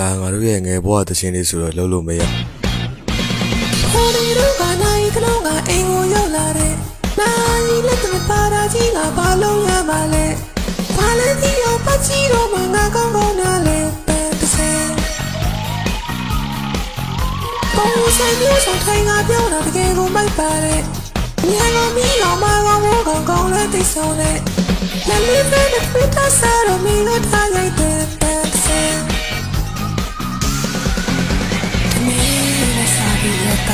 ဒါငါတို့ရဲ့ငယ်ဘဝတခြင်းလေးဆိုတော့လုံးလို့မရခေါ်နေတော့ကနိုင်ကလုံးကအိမ်ကိုရောက်လာတဲ့နိုင်လက်တပါတာကြီးကဘာလုံးရပါလဲဘာလဲဒီရောပတ်ချီတော့မငါကောင်းကောင်းနားလဲပဲတစ်စဲကောင်းဆိုင်မျိုးဆောင်ထိုင်ကပြောတာတကယ်ကိုမိုက်ပါတယ်ညံကောင်းမီလောင်မကောင်းဘောကောင်းကောင်းလဲသိဆုံးတဲ့လက်လေးပဲ